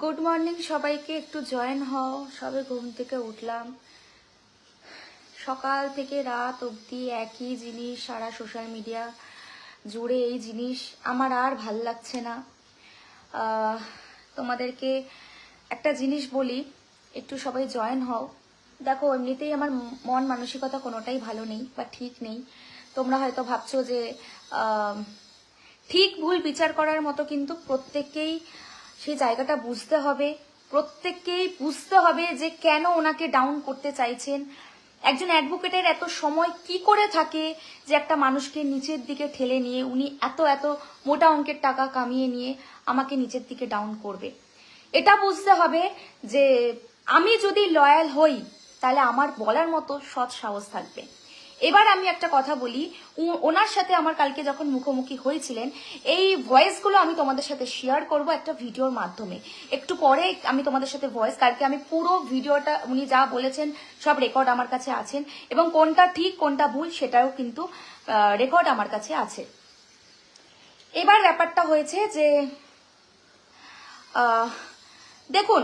Good morning সবাইকে একটু join হও। সবে ঘুম থেকে উঠলাম। সকাল থেকে রাত অবধি একই জিনিস, সারা সোশ্যাল মিডিয়া জুড়ে এই জিনিস। আমার আর ভালো লাগছে না। তোমাদেরকে একটা জিনিস বলি, একটু সবাই জয়েন হও। দেখো, এমনিতেই আমার মন মানসিকতা কোনোটাই ভালো নেই বা ঠিক নেই। তোমরা হয়তো ভাবছ যে ঠিক ভুল বিচার করার মতো কিন্তু প্রত্যেককেই সেই জায়গাটা বুঝতে হবে, প্রত্যেককেই বুঝতে হবে যে কেন ওনাকে ডাউন করতে চাইছেন। একজন অ্যাডভোকেটের এত সময় কি করে থাকে যে একটা মানুষকে নিচের দিকে ঠেলে নিয়ে, উনি এত এত মোটা অঙ্কের টাকা কামিয়ে নিয়ে আমাকে নিচের দিকে ডাউন করবে। এটা বুঝতে হবে যে আমি যদি লয়াল হই, তাহলে আমার বলার মতো সৎ সাহস থাকবে। এবার আমি একটা কথা বলি। ওনার সাথে আমার কালকে যখন মুখোমুখি হয়েছিলেন, এই ভয়েসগুলো আমি তোমাদের সাথে শেয়ার করব একটা ভিডিওর মাধ্যমে। একটু পরে আমি তোমাদের সাথে ভয়েস কালকে আমি পুরো ভিডিওটা উনি যা বলেছেন সব রেকর্ড আমার কাছে আছেন। এবং কোনটা ঠিক, কোনটা ভুল সেটাও কিন্তু রেকর্ড আমার কাছে আছে। এবার ব্যাপারটা হয়েছে যে দেখুন,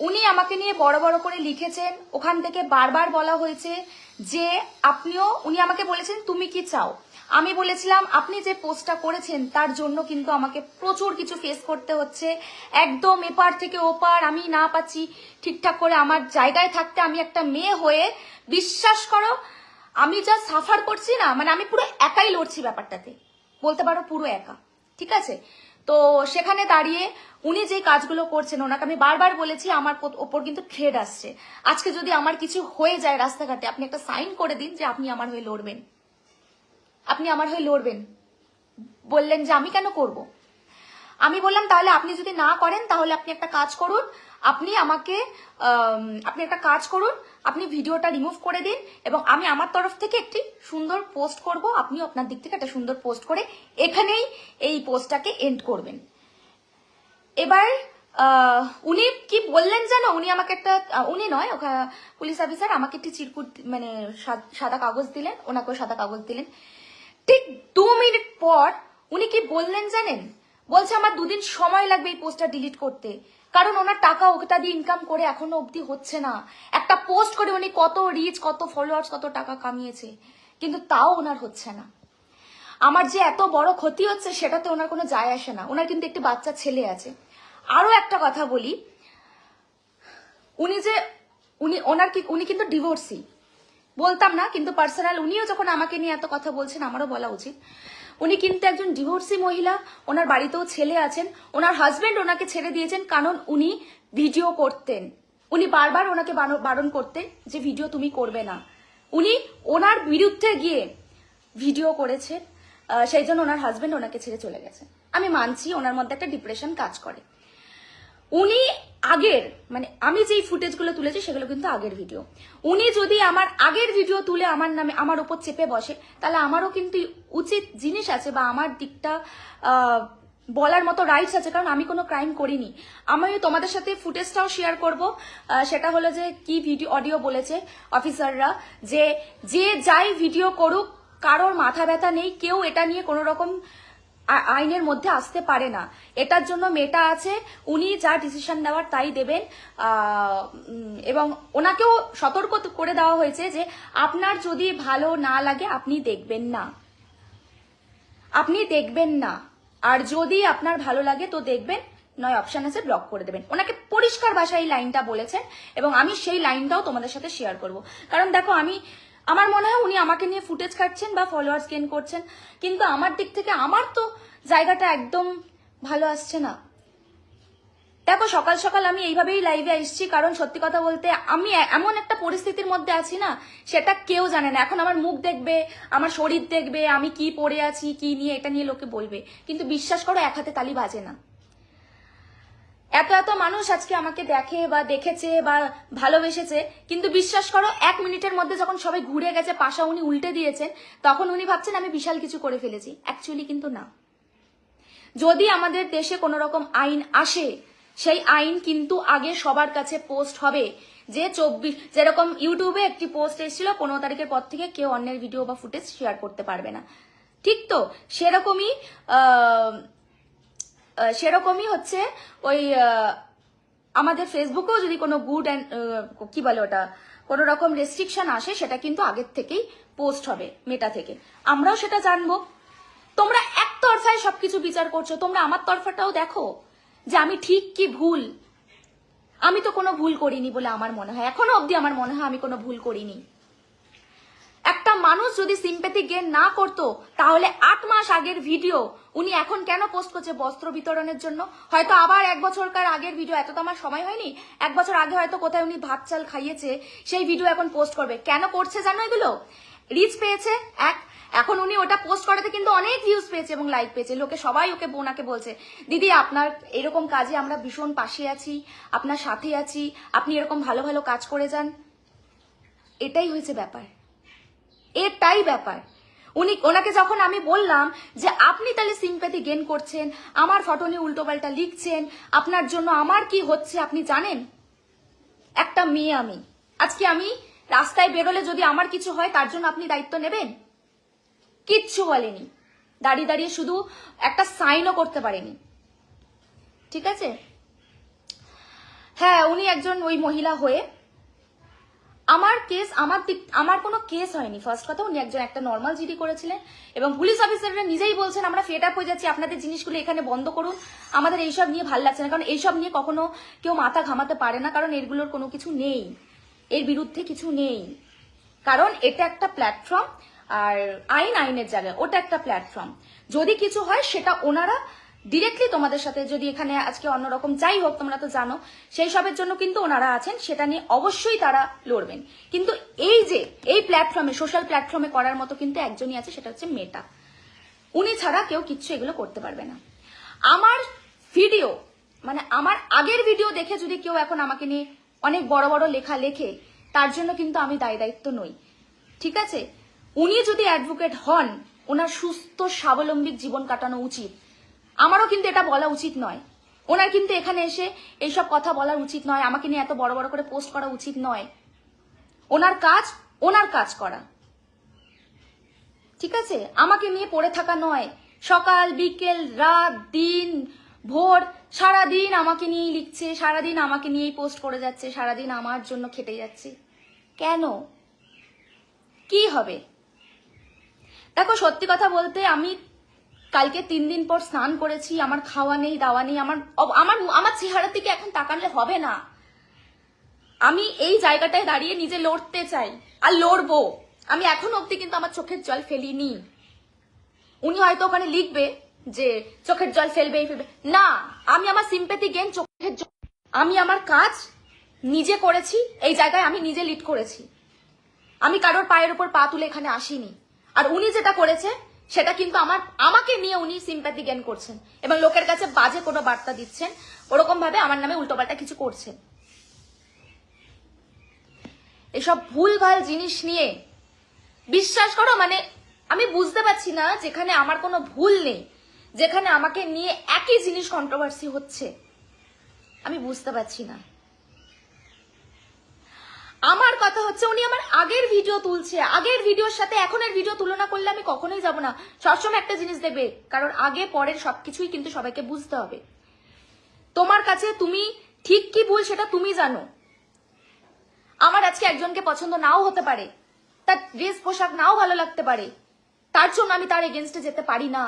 উনি আমাকে নিয়ে বড় বড় করে লিখেছেন। ওখান থেকে বারবার বলা হয়েছে যে আপনিও, উনি আমাকে বলেছেন, তুমি কি চাও? আমি বলেছিলাম, আপনি যে পোস্টটা করেছেন, তার জন্য কিন্তু আমাকে প্রচুর কিছু ফেস করতে হচ্ছে। একদম এপার থেকে ওপার, আমি না পাচ্ছি ঠিকঠাক করে আমার জায়গায় থাকতে। আমি একটা মেয়ে হয়ে, বিশ্বাস করো, আমি যা সাফার করছি না মানে আমি পুরো একাই লড়ছি ব্যাপারটাতে। বলতে পারো পুরো একা। ঠিক আছে? তো সেখানে দাঁড়িয়ে উনি যে কাজগুলো করছেন, ওনাকে আমি বারবার বলেছি, আমার ওপর কিন্তু থ্রেড আসছে। আজকে যদি আমার কিছু হয়ে যায় রাস্তাঘাটে, আপনি একটা সাইন করে দিন যে আপনি আমার হয়ে লড়বেন। আপনি আমার হয়ে লড়বেন। বললেন যে আমি কেন করব? আমি বললাম, তাহলে আপনি যদি না করেন, তাহলে আপনি একটা কাজ করুন। আপনি আমাকে আপনি একটা কাজ করুন আপনি ভিডিওটা রিমুভ করে দিন এবং আমি আমার তরফ থেকে একটি সুন্দর পোস্ট করব। আপনিও আপনার দিক থেকে একটা সুন্দর পোস্ট করে এখানেই এই পোস্টটাকে এন্ড করবেন। এবার উনি কি বললেন জানো উনি আমাকে একটা উনি নয় পুলিশ অফিসার আমাকে একটি চিরকুট মানে সাদা কাগজ দিলেন, ওনাকেও সাদা কাগজ দিলেন। ঠিক দু মিনিট পর উনি কি বললেন জানেন? বলছে, আমার দুদিন সময় লাগবে এই পোস্টটা ডিলিট করতে। কারণ ওনার টাকা ওটা দিয়ে ইনকাম করে এখনও অবধি হচ্ছে না। একটা পোস্ট করে উনি কত রিচ কত ফলোয়ার্স কত টাকা কামিয়েছে। কিন্তু তাও ওনার হচ্ছে না। আমার যে এত বড় ক্ষতি হচ্ছে সেটাতে ওনার কোনো যায় আসে না। ওনার কিন্তু একটি বাচ্চা ছেলে আছে। আরও একটা কথা বলি, উনি যে, উনি, ওনার কি, উনি কিন্তু ডিভোর্সি বলতাম না, কিন্তু পার্সোনাল উনিও যখন আমাকে নিয়ে এত কথা বলছেন, আমারও বলা উচিত। উনি কিন্তু একজন ডিভোর্সি মহিলা, ওনার বাড়িতেও ছেলে আছেন, ওনার হাজবেন্ড ওনাকে ছেড়ে দিয়েছেন কারণ উনি ভিডিও করতেন। উনি বারবার ওনাকে বারণ করতেন যে ভিডিও তুমি করবে না। উনি ওনার বিরুদ্ধে গিয়ে ভিডিও করেছেন সেই জন্য ওনার হাজবেন্ড ওনাকে ছেড়ে চলে গেছে আমি মানছি ওনার মধ্যে একটা ডিপ্রেশন কাজ করে। উনি আগের মানে আমি যেই ফুটেজগুলো তুলেছি সেগুলো কিন্তু আগের ভিডিও উনি যদি আমার আগের ভিডিও তুলে আমার নামে, আমার উপর চেপে বসে, তাহলে আমারও কিন্তু উচিত জিনিস আছে বা আমার দিকটা বলার মতো রাইটস আছে, কারণ আমি কোনো ক্রাইম করিনি। আমি তোমাদের সাথে ফুটেজটাও শেয়ার করব। সেটা হলো যে কি ভিডিও অডিও বলেছে অফিসাররা যে যে যাই ভিডিও করুক, কারোর মাথা ব্যথা নেই, কেউ এটা নিয়ে কোনো রকম আইনের মধ্যে আসতে পারে না। এটার জন্য মেটা আছে, উনি যা ডিসিশন নেওয়ার তাই দেবেন। এবং ওনাকেও সতর্ক করে দেওয়া হয়েছে যে আপনার যদি ভালো না লাগে আপনি দেখবেন না। আপনি দেখবেন না। আর যদি আপনার ভালো লাগে তো দেখবেন, নয় অপশান আছে ব্লক করে দেবেন। ওনাকে পরিষ্কার ভাষায় এই লাইনটা বলেছেন এবং আমি সেই লাইনটাও তোমাদের সাথে শেয়ার করব। কারণ দেখো আমি আমার মনে হয় উনি আমাকে নিয়ে ফুটেজ কাটছেন বা ফলোয়ার্স গেন করছেন। কিন্তু আমার দিক থেকে আমার তো জায়গাটা একদম ভালো আসছে না। দেখো, সকাল সকাল আমি এইভাবেই লাইভে এসেছি, কারণ সত্যি কথা বলতে আমি এমন একটা পরিস্থিতির মধ্যে আছি না, সেটা কেউ জানে না। এখন আমার মুখ দেখবে, আমার শরীর দেখবে, আমি কি পরে আছি, কি নিয়ে, এটা নিয়ে লোকে বলবে। কিন্তু বিশ্বাস করো, এক হাতে তালি বাজে না। এত এত মানুষ আজকে আমাকে দেখে বা দেখেছে বা ভালোবেসেছে, কিন্তু বিশ্বাস করো, এক মিনিটের মধ্যে যখন সবাই ঘুরে গেছে, পাশা উনি উল্টে দিয়েছেন, তখন উনি ভাবছেন আমি বিশাল কিছু করে ফেলেছি। অ্যাকচুয়ালি কিন্তু না। যদি আমাদের দেশে কোনো রকম আইন আসে, সেই আইন কিন্তু আগে সবার কাছে পোস্ট হবে। যে চব্বিশ যেরকম ইউটিউবে একটি পোস্ট এসেছিল, পনেরো তারিখের পর থেকে কেউ অন্যের ভিডিও বা ফুটেজ শেয়ার করতে পারবে না। ঠিক তো? সেরকমই সেরকমই হচ্ছে ওই আমাদের ফেসবুকেও যদি কোনো গুড অ্যান্ড কি বলে ওটা, কোনো রকম রেস্ট্রিকশন আসে, সেটা কিন্তু আগের থেকেই পোস্ট হবে মেটা থেকে। আমরাও সেটা জানব। তোমরা এক একতরফায় সবকিছু বিচার করছ, তোমরা আমার তরফাটাও দেখো যে আমি ঠিক কি ভুল। আমি তো কোনো ভুল করিনি বলে আমার মনে হয়। এখনও অবধি আমার মনে হয় আমি কোনো ভুল করিনি। একটা মানুষ যদি সিম্প্যাথি গেন না করতো, তাহলে আট মাস আগের ভিডিও উনি এখন কেন পোস্ট করছে বস্ত্র বিতরণের জন্য? হয়তো আবার এক বছরকার আগের ভিডিও এত তো আমার সময় হয়নি, এক বছর আগে হয়তো কোথায় উনি ভাত চাল খাইয়েছে, সেই ভিডিও এখন পোস্ট করবে। কেন করছে জানো এগুলো? রিচ পেয়েছে, এক। এখন উনি ওটা পোস্ট করাতে কিন্তু অনেক ভিউজ পেয়েছে এবং লাইক পেয়েছে। লোকে সবাই ওকে বোনাকে বলছে, দিদি, আপনার এরকম কাজে আমরা ভীষণ পাশে আছি, আপনার সাথে আছি, আপনি এরকম ভালো ভালো কাজ করে যান। এটাই হয়েছে ব্যাপার। এটাই ব্যাপার। উনি, ওনাকে যখন আমি বললাম যে আপনি তাহলে সিম্প্যাথি গেন করছেন, আমার ফটো নিয়ে উল্টোপাল্টা লিখছেন, আপনার জন্য আমার কি হচ্ছে আপনি জানেন? একটা মেয়ে আমি। আজকে আমি রাস্তায় বেরোলে যদি আমার কিছু হয়, তার জন্য আপনি দায়িত্ব নেবেন? কিচ্ছু বলেনি। দাঁড়িয়ে দাঁড়িয়ে শুধু একটা সাইনও করতে পারেনি। ঠিক আছে? হ্যাঁ উনি একজন ওই মহিলা হয়ে আমার কেস আমার দিক, আমার কোনো কেস হয়নি। ফার্স্ট কথা, উনি একজন একটা নর্মাল জিডি করেছিলেন এবং পুলিশ অফিসাররা নিজেই বলছেন, আমরা ফেট আপ হয়ে যাচ্ছি, আপনাদের জিনিসগুলো এখানে বন্ধ করুন। আমাদের এইসব নিয়ে ভালো লাগছে না, কারণ এইসব নিয়ে কখনো কেউ মাথা ঘামাতে পারে না, কারণ এগুলোর কোনো কিছু নেই। এর বিরুদ্ধে কিছু নেই। কারণ এটা একটা প্ল্যাটফর্ম আর আইন আইনের জায়গায় ওটা একটা প্ল্যাটফর্ম যদি কিছু হয়, সেটা ওনারা ডিরেক্টলি তোমাদের সাথে যদি এখানে আজকে অন্যরকম যাই হোক, তোমরা তো জানো, সেই সবের জন্য কিন্তু ওনারা আছেন, সেটা নিয়ে অবশ্যই তারা লড়বেন। কিন্তু এই যে, এই প্ল্যাটফর্মে সোশ্যাল প্ল্যাটফর্মে করার মতো কিন্তু একজনই আছে, সেটা হচ্ছে মেটা। উনি ছাড়া কেউ কিচ্ছু এগুলো করতে পারবে না। আমার ভিডিও মানে আমার আগের ভিডিও দেখে যদি কেউ এখন আমাকে নিয়ে অনেক বড় বড় লেখা লেখে, তার জন্য কিন্তু আমি দায় দায়িত্ব নই। ঠিক আছে? উনি যদি অ্যাডভোকেট হন, ওনার সুস্থ, স্বাবলম্বী জীবন কাটানো উচিত। আমারও কিন্তু এটা বলা উচিত নয়। ওনার কিন্তু এখানে এসে এইসব কথা বলা উচিত নয়, আমাকে নিয়ে এত বড় বড় করে পোস্ট করা উচিত নয়। ওনার কাজ ওনার কাজ করা। ঠিক আছে? আমাকে নিয়ে পড়ে থাকা নয়। সকাল, বিকেল, রাত, দিন, ভোর, সারাদিন আমাকে নিয়েই লিখছে, সারাদিন আমাকে নিয়েই পোস্ট করে যাচ্ছে, সারাদিন আমার জন্য খেটে যাচ্ছে। কেন? কি হবে? দেখো, সত্যি কথা বলতে আমি কালকে তিন দিন পর স্নান করেছি, আমার খাওয়া নেই, দাওয়া নেই, আমার আমার আমার চেহারার দিকে এখন তাকালে হবে না। আমি এই জায়গাটায় দাঁড়িয়ে নিজে লড়তে চাই, আর লড়বো। আমি এখন অবধি কিন্তু আমার চোখের জল ফেলিনি। উনি হয়তো ওখানে লিখবে যে, চোখের জল ফেলবেই ফেলবে। না, আমি আমার সিম্পেথি গেন চোখের জল আমি আমার কাজ নিজে করেছি, এই জায়গায় আমি নিজে লিড করেছি। আমি কারোর পায়ের উপর পা তুলে এখানে আসিনি। আর উনি যেটা করেছে সেটা কিন্তু আমার, আমাকে নিয়ে উনি সিম্প্যাথি জ্ঞান করছেন। এবং লোকের কাছে বাজে কোনো বার্তা দিচ্ছেন ওরকম ভাবে আমার নামে উল্টোপাল্টা কিছু করছেন। এসব ভুলভাল জিনিস নিয়ে বিশ্বাস করো মানে আমি বুঝতে পারছি না যেখানে আমার কোনো ভুল নেই, যেখানে আমাকে নিয়ে একই জিনিস কন্ট্রোভার্সি হচ্ছে। আমি বুঝতে পারছি না। আমার কথা হচ্ছে উনি আমার আগের ভিডিও তুলছে। আগের ভিডিওর সাথে এখনের ভিডিও তুলনা করলে আমি কখনোই যাব না। সবসময় একটা জিনিস দেবে, কারণ আগে, পরের সবকিছুই কিন্তু সবাইকে বুঝতে হবে। তোমার কাছে তুমি ঠিক কি ভুল সেটা তুমি জানো। আমার আজকে একজনকে পছন্দ নাও হতে পারে। তার ড্রেস পোশাক নাও ভালো লাগতে পারে। তার জন্য আমি তার এগেনস্টে যেতে পারি না।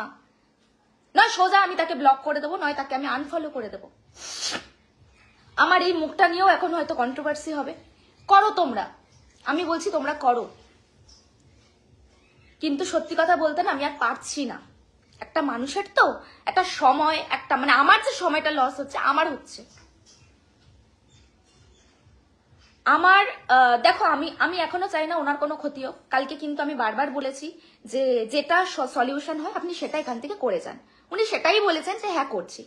নয়, সোজা আমি তাকে ব্লক করে দেবো, নয়, তাকে আমি আনফলো করে দেবো। আমার এই মুখটা নিয়েও এখন হয়তো কন্ট্রোভার্সি হবে। করো তোমরা। আমি বলছি তোমরা করো। কিন্তু সত্যি কথা বলতে না আমি আর পারছি না। একটা মানুষের তো একটা সময়, একটা মানে আমার যে সময়টা লস হচ্ছে, আমার হচ্ছে। আমার দেখো আমি আমি এখনও চাই না ওনার কোনো ক্ষতি হোক। কালকে কিন্তু আমি বারবার বলেছি যে যেটা সলিউশন হয়, আপনি সেটা এখান থেকে করে যান। উনি সেটাই বলেছেন যে হ্যাঁ করছি।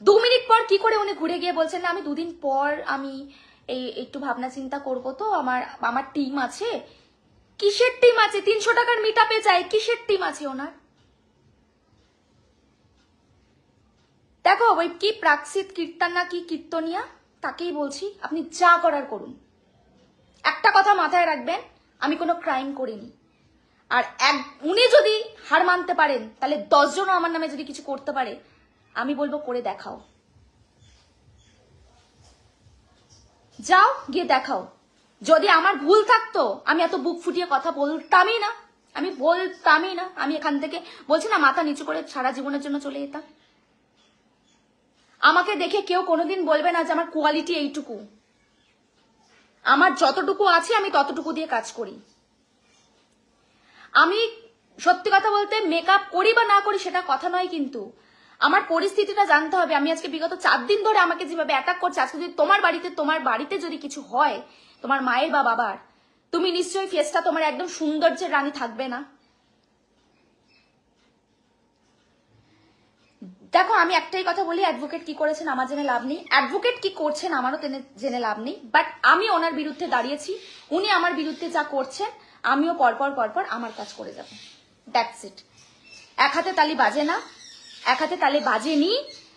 দু মিনিট পর কি করে উনি ঘুরে গিয়ে বলছেন, না, আমি দুদিন পর আমি এই একটু ভাবনা চিন্তা করব তো, আমার আমার টিম আছে। কিসের টিম আছে? তিনশো টাকার মিট আপে চাই কিসের টিম আছে ওনার? দেখো, ওই কি প্রাকসিত কীর্তন না কি কীর্তনিয়া, তাকেই বলছি, আপনি যা করার করুন। একটা কথা মাথায় রাখবেন, আমি কোনো ক্রাইম করিনি। আর এক, উনি যদি হার মানতে পারেন, তাহলে দশজনও আমার নামে যদি কিছু করতে পারে, আমি বলব করে দেখাও। যাও, গিয়ে দেখাও। যদি আমার ভুল থাকতো, আমি এত বুক ফুটিয়ে কথা বলতামই না। আমি বলতামই না। আমি এখান থেকে বলছি, না, মাথা নিচু করে সারা জীবনের জন্য চলে যেতাম। আমাকে দেখে কেউ কোনোদিন বলবে না যে আমার কোয়ালিটি এইটুকু। আমার যতটুকু আছে, আমি ততটুকু দিয়ে কাজ করি। আমি সত্যি কথা বলতে মেকআপ করি বা না করি, সেটা কথা নয় কিন্তু। আমার পরিস্থিতিটা জানতে হবে। আমি আজকে বিগত চার দিন ধরে আমাকে যেভাবে অ্যাটাক করছে, আজকে যদি তোমার বাড়িতে তোমার বাড়িতে যদি কিছু হয়, তোমার মায়ের বা বাবার, তুমি নিশ্চয়ই ফেসটা তোমার একদম সৌন্দর্যের রানী থাকবে না। দেখো, আমি একটাই কথা বলি অ্যাডভোকেট কি করেছেন আমার জেনে লাভ নেই। অ্যাডভোকেট কি করছেন আমারও জেনে লাভ নেই। বাট আমি ওনার বিরুদ্ধে দাঁড়িয়েছি। উনি আমার বিরুদ্ধে যা করছেন, আমিও পরপর পরপর আমার কাজ করে যাব। দ্যাটস ইট এক হাতে তালি বাজে না। এক হাতে তালি বাজেনি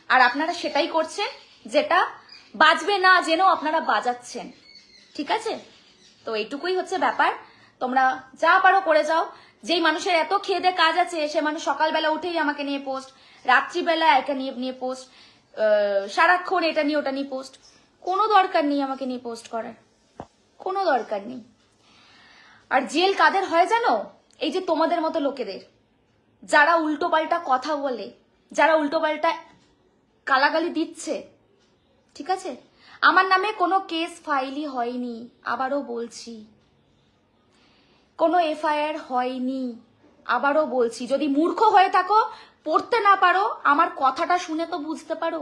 আর আপনারা সেটাই করছেন যেটা বাজবে না জেনেও আপনারা বাজাচ্ছেন। ঠিক আছে? তো এইটুকুই হচ্ছে ব্যাপার। তোমরা যা পারো করে যাও। যেই মানুষের এত খেয়ে কাজ আছে, সে মানুষ সকালবেলা উঠেই আমাকে নিয়ে পোস্ট, রাত্রিবেলা একা নিয়ে নিয়ে পোস্ট সারাক্ষণ এটা নিয়ে, ওটা নিয়ে পোস্ট। কোনো দরকার নেই আমাকে নিয়ে পোস্ট করার। কোনো দরকার নেই। আর জেল কাদের হয় জানো? এই যে তোমাদের মতো লোকেদের। যারা উল্টো পাল্টা কথা বলে যারা উল্টো পাল্টা গালাগালি দিচ্ছে, ঠিক আছে? আমার নামে কোনো কেস ফাইলই হয়নি, আবারও বলছি। কোনো এফআইআর হয়নি, আবারও বলছি। যদি মূর্খ হয়ে থাকো, পড়তে না পারো, আমার কথাটা শুনে তো বুঝতে পারো।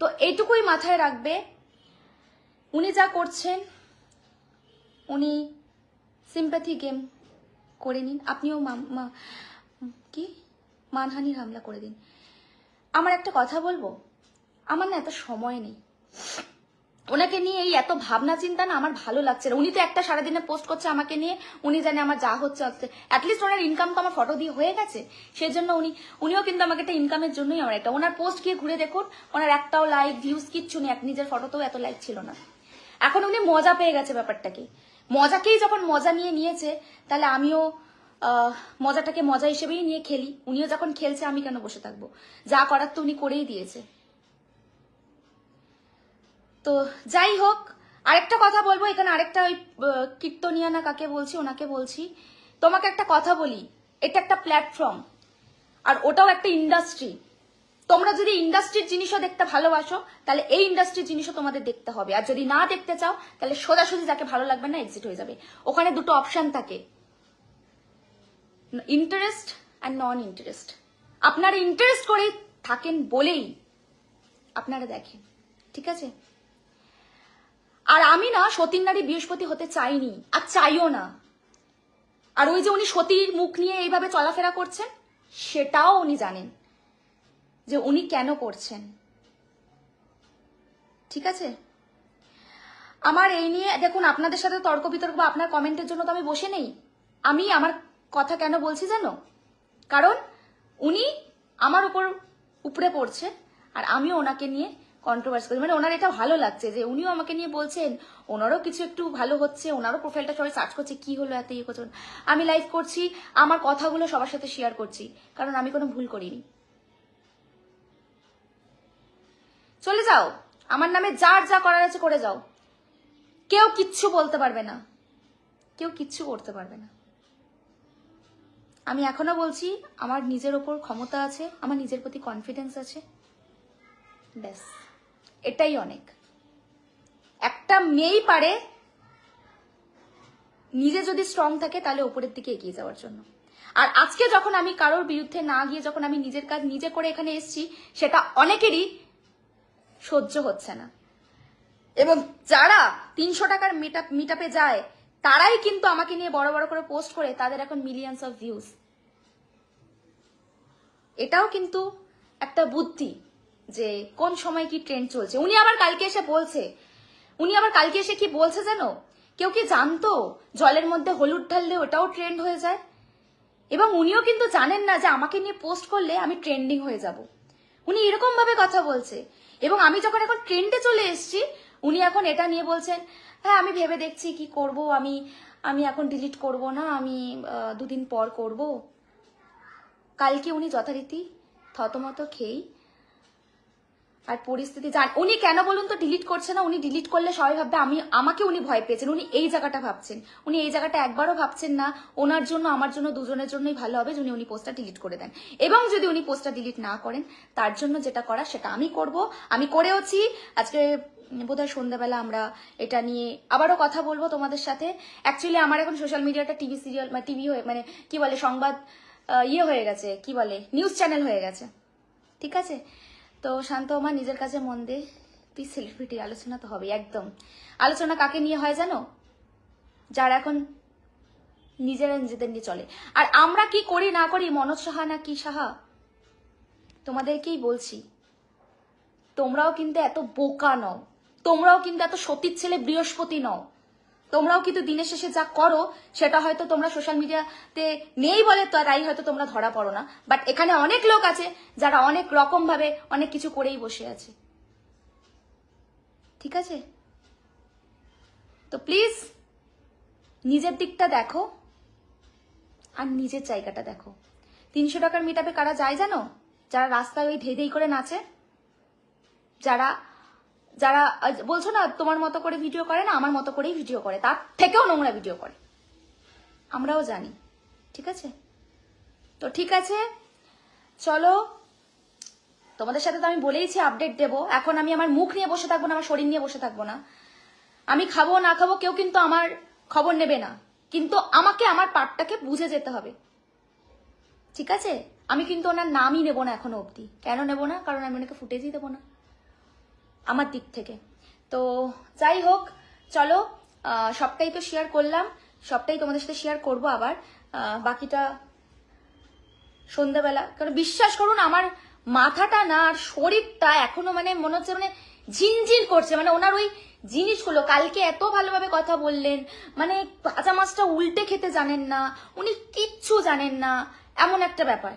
তো এইটুকুই মাথায় রাখবে। উনি যা করছেন, উনি সিম্প্যাথি গেম করে নিন। আপনিও কি? মানহানির হামলা করে দিন। আমার একটা কথা বলব? আমার না এত সময় নেই। ওনাকে নিয়ে এই এত ভাবনা চিন্তা না আমার ভালো লাগছে না। উনি তো একটা সারাদিনে পোস্ট করছে আমাকে নিয়ে। উনি জানে আমার যা হচ্ছে হচ্ছে অ্যাটলিস্ট ওনার ইনকাম তো আমার ফটো দিয়ে হয়ে গেছে। সেই জন্য উনি, উনিও কিন্তু আমাকে একটা ইনকামের জন্যই আমার একটা ওনার পোস্ট গিয়ে ঘুরে দেখুন। ওনার একটাও লাইক ভিউজ কিচ্ছু নেই। এক নিজের ফটোতেও এত লাইক ছিল না। এখন উনি মজা পেয়ে গেছে ব্যাপারটাকে। মজাকেই যখন মজা নিয়ে নিয়েছে, তাহলে আমিও মজাটাকে মজা হিসেবেই নিয়ে খেলি। উনিও যখন খেলছে, আমি কেন বসে থাকব? যা করার তো উনি করেই দিয়েছে। তো যাই হোক, আরেকটা কথা বলব, এখানে আরেকটা ওই কীর্তনিয়া না কাকে বলছি, ওনাকে বলছি। তোমাকে একটা কথা বলি, এটা একটা প্ল্যাটফর্ম আর ওটাও একটা ইন্ডাস্ট্রি তোমরা যদি ইন্ডাস্ট্রির জিনিসও দেখতে ভালোবাসো, তাহলে এই ইন্ডাস্ট্রির জিনিসও তোমাদের দেখতে হবে। আর যদি না দেখতে চাও, তাহলে সোজাসুজি যাকে ভালো লাগবে না এক্সিট হয়ে যাবে। ওখানে দুটো অপশন থাকে। ইন্টারেস্ট অ্যান্ড নন ইন্টারেস্ট আপনারা ইন্টারেস্ট করে থাকেন বলেই আপনারা দেখেন। ঠিক আছে? আর আমি না সতীর নারী বৃহস্পতি হতে চাইনি, আর চাইও না। আর ওই যে উনি সতীর মুখ নিয়ে এইভাবে চলাফেরা করছেন, সেটাও উনি জানেন। যে উনি কেন করছেন। ঠিক আছে? আমার এই নিয়ে, দেখুন, আপনাদের সাথে তর্ক বিতর্ক বা আপনার কমেন্টের জন্য তো আমি বসে নেই। আমি আমার কথা কেন বলছি জানো? কারণ উনি আমার উপর উপরে পড়ছে আর আমিও ওনাকে নিয়ে কন্ট্রোভার্স করছি। মানে ওনার এটা ভালো লাগছে যে উনিও আমাকে নিয়ে বলছেন, ওনারও কিছু একটু ভালো হচ্ছে, ওনারও প্রোফাইলটা সবাই সার্চ করছে, কি হলো এত ইয়ে করছে। আমি লাইভ করছি, আমার কথাগুলো সবার সাথে শেয়ার করছি, কারণ আমি কোনো ভুল করিনি। চলে যাও। আমার নামে যার যা করার আছে করে যাও। কেউ কিচ্ছু বলতে পারবে না। কেউ কিচ্ছু করতে পারবে না। আমি এখনও বলছি, আমার নিজের ওপর ক্ষমতা আছে, আমার নিজের প্রতি কনফিডেন্স আছে। ব্যাস, এটাই অনেক। একটা মেয়েই পারে নিজে যদি স্ট্রং থাকে, তাহলে ওপরের দিকে এগিয়ে যাওয়ার জন্য। আর আজকে যখন আমি কারোর বিরুদ্ধে না গিয়ে যখন আমি নিজের কাজ নিজে করে এখানে এসেছি, সেটা অনেকেরই সহ্য হচ্ছে না। এবং যারা তিনশো টাকার মিট মিটআপে যায়, তারাই কিন্তু আমাকে নিয়ে বড় বড় করে পোস্ট করে তাদের এখন মিলিয়ন্স অফ ভিউজ এটাও কিন্তু একটা বুদ্ধি যে কোন সময় কি ট্রেন্ড চলছে। উনি আবার কালকে এসে বলছে, উনি আবার কালকে এসে কি বলছে যেন কেউ কি জানতো? জলের মধ্যে হলুদ ঢাললে ওটাও ট্রেন্ড হয়ে যায়। এবং উনিও কিন্তু জানেন না যে আমাকে নিয়ে পোস্ট করলে আমি ট্রেন্ডিং হয়ে যাব। উনি এরকম ভাবে কথা বলছে এবং আমি যখন এখন ট্রেন্ডে চলে এসছি, উনি এখন এটা নিয়ে বলছেন হ্যাঁ আমি ভেবে দেখছি কি করব, আমি আমি এখন ডিলিট করব না, আমি দুদিন পর করব। কালকে উনি যথারীতি থতমত খেয়েই আর পরিস্থিতি জান উনি কেন বলুন তো ডিলিট করছে না? উনি ডিলিট করলে সবাই ভাববে আমি, আমাকে উনি ভয় পেয়েছেন। উনি এই জায়গাটা ভাবছেন। উনি এই জায়গাটা একবারও ভাবছেন না। ওনার জন্য, আমার জন্য, দুজনের জন্যই ভালো হবে যদি উনি পোস্টটা ডিলিট করে দেন। এবং যদি উনি পোস্টটা ডিলিট না করেন, তার জন্য যেটা করা সেটা আমি করব। আমি করেওছি। আজকে বোধহয় সন্ধ্যাবেলা আমরা এটা নিয়ে আবারও কথা বলব তোমাদের সাথে। অ্যাকচুয়ালি আমার এখন সোশ্যাল মিডিয়াটা টিভি সিরিয়াল মানে টিভি হয়ে মানে কি বলে সংবাদ ইয়ে হয়ে গেছে। কি বলে? নিউজ চ্যানেল হয়ে গেছে। ঠিক আছে? তো শান্ত আমার নিজের কাছে মন দে। তুই সেলিব্রিটি আলোচনা তো হবে একদম। আলোচনা কাকে নিয়ে হয় জানো? যারা এখন নিজেরা নিজেদের নিয়ে চলে। আর আমরা কি করি, না করি, মনোজ সাহা না কি সাহা? তোমাদেরকেই বলছি, তোমরাও কিন্তু এত বোকা নও। তোমরাও কিন্তু এত সতীর ছেলে বৃহস্পতি নও। তোমরাও কিন্তু দিনের শেষে যা করো, সেটা হয়তো তোমরা সোশ্যাল মিডিয়াতে নেই বলে তাই হয়তো তোমরা ধরা পড়ো না। বাট এখানে অনেক লোক আছে যারা অনেক রকম ভাবে অনেক কিছু করেই বসে আছে। ঠিক আছে? তো প্লিজ নিজের দিকটা দেখো আর নিজের জায়গাটা দেখো। তিনশো টাকার মিটাপে কারা যায় জানো? যারা রাস্তায় ওই ধেই করে নাচে? যারা যারা বলছো না, তোমার মতো করে ভিডিও করে না, আমার মতো করেই ভিডিও করে, তার থেকেও নোংরা ভিডিও করে। আমরাও জানি, ঠিক আছে? তো ঠিক আছে, চলো, তোমাদের সাথে তো আমি বলেইছি আপডেট দেবো, এখন আমি আমার মুখ নিয়ে বসে থাকব না, আমার শরীর নিয়ে বসে থাকব না। আমি খাব না খাব কেউ কিন্তু আমার খবর নেবে না, কিন্তু আমাকে আমার পার্টটাকে বুঝে যেতে হবে। ঠিক আছে? আমি কিন্তু ওনার নামই নেব না এখনও অবধি। কেন নেব না? কারণ আমি ওনাকে ফুটেজই দেবো না। আমার দিক থেকে। তো যাই হোক, চলো সবটাই তো শেয়ার করলাম। সবটাই তোমাদের সাথে শেয়ার করব আবার। বাকিটা সন্ধ্যাবেলা। কারণ বিশ্বাস করুন, আমার মাথাটা না আর শরীরটা এখনও মানে মনে হচ্ছে মানে ঝিনঝিন করছে। মানে ওনার ওই জিনিসগুলো, কালকে এত ভালোভাবে কথা বললেন মানে ভাজা মাছটা উল্টে খেতে জানেন না, উনি কিচ্ছু জানেন না, এমন একটা ব্যাপার।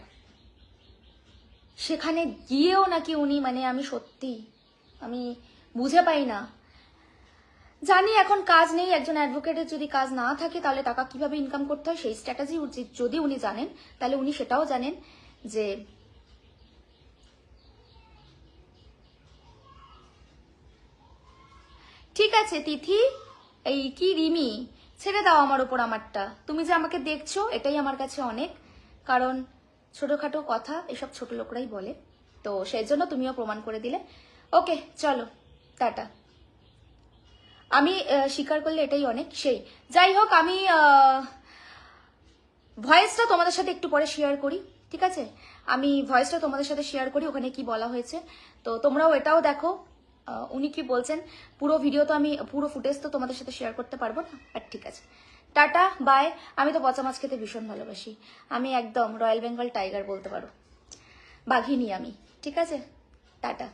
সেখানে গিয়েও নাকি উনি মানে আমি সত্যি আমি বুঝে পাই না। জানি এখন কাজ নেই, একজন অ্যাডভোকেটের যদি কাজ না থাকে, তাহলে টাকা কীভাবে ইনকাম করতে হয় সেই স্ট্র্যাটেজি যদি উনি জানেন, তাহলে উনি সেটাও জানেন যে ঠিক আছে তিথি, এই কি রিমি, ছেড়ে দাও আমার ওপর আমারটা। তুমি যে আমাকে দেখছ, এটাই আমার কাছে অনেক। কারণ ছোটখাটো কথা, এসব ছোট লোকরাই বলে। তো সেই জন্য তুমিও প্রমাণ করে দিলে। ওকে, চলো, টাটা। আমি স্বীকার করলে এটাই অনেক, সেই। যাই হোক, আমি ভয়েসটা তোমাদের সাথে একটু পরে শেয়ার করি, ঠিক আছে? আমি ভয়েসটা তোমাদের সাথে শেয়ার করি, ওখানে কি বলা হয়েছে। তো তোমরাও এটাও দেখো উনি কি বলছেন, পুরো ভিডিও তো আমি, পুরো ফুটেজ তো তোমাদের সাথে শেয়ার করতে পারব না, আর ঠিক আছে। টাটা বাই আমি তো পচা মাছ খেতে ভীষণ ভালোবাসি। আমি একদম রয়্যাল বেঙ্গল টাইগার বলতে পারো। বাঘিনী আমি, ঠিক আছে? টাটা।